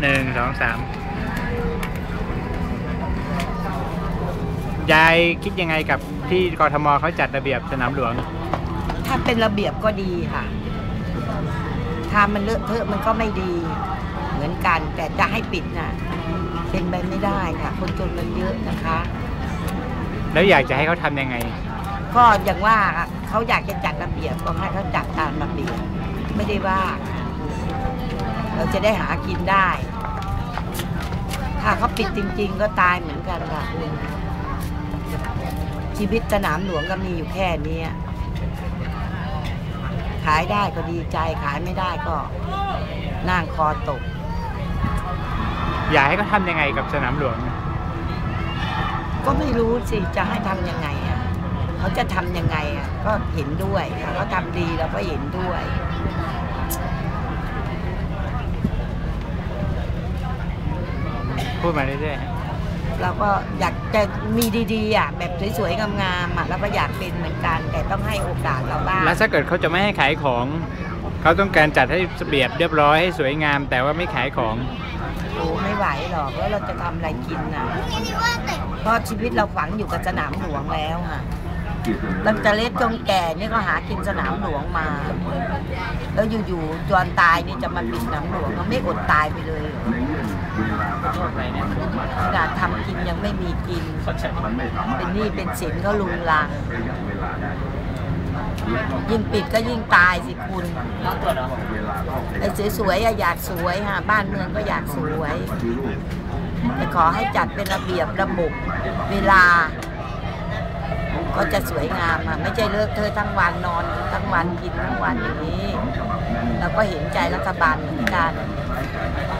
หนึ่งสองสามยายคิดยังไงกับที่กทมเขาจัดระเบียบสนามหลวง ถ้าเป็นระเบียบก็ดีค่ะ ถ้ามันเลอะเทอะมันก็ไม่ดี เหมือนกัน แต่จะให้ปิดน่ะ เป็นไปไม่ได้ค่ะ คนจนมันเยอะนะคะ แล้วอยากจะให้เขาทำยังไง ก็อย่างว่าเขาอยากจะจัดระเบียบก็ให้เขาจัดตามระเบียบ ไม่ได้ว่า เราจะได้หากินได้ ถ้าเขาปิดจริง ๆ ก็ตายเหมือนกันค่ะคุณชีวิตสนามหลวงก็มีอยู่แค่เนี้ยขายได้ก็ดีใจขายไม่ได้ก็นั่งคอตก อยากให้เขาทำยังไงกับสนามหลวง ก็ไม่รู้สิจะให้ทำยังไงอะเขาจะทำยังไงอะก็เห็นด้วยค่ะเขาทำดีเราก็เห็นด้วย พูดมาเรื่อยๆฮะเราก็อยากจะมีดีๆอะแบบสวยๆงามๆอะเราก็อยากเป็นเหมือนกัน แต่ต้องให้โอกาสเราบ้างแล้วถ้าเกิดเขาจะไม่ให้ขายของ เขาต้องการจัดให้ระเบียบเรียบร้อยให้สวยงาม แต่ว่าไม่ขายของโอ้ไม่ไหวหรอกแล้วเราจะทำอะไรกินน่ะเพราะชีวิตเราฝังอยู่กับสนามหลวงแล้วอะตั้งแต่เล็กจนแก่นี่ก็หากินสนามหลวงมา แล้วอยู่ๆจวนตายนี่จะมาปิดสนามหลวงมันไม่อดตายไปเลยเหร อขนาดทำกินยังไม่มีกิน เป็นหนี้เป็นสินก็ลุงลัง ยิ่งปิดก็ยิ่งตายสิคุณไอ้สวยๆอะอยากสวยฮะบ้านเมืองก็อยากสวยแต่ขอให้จัดเป็นระเบียบระบบเวลา ก็จะสวยงามอะไม่ใช่เลิกเธอทั้งวันนอนทั้งวันกินทั้งวันอย่างนี้ เราก็เห็นใจรัฐบาลเหมือนกันค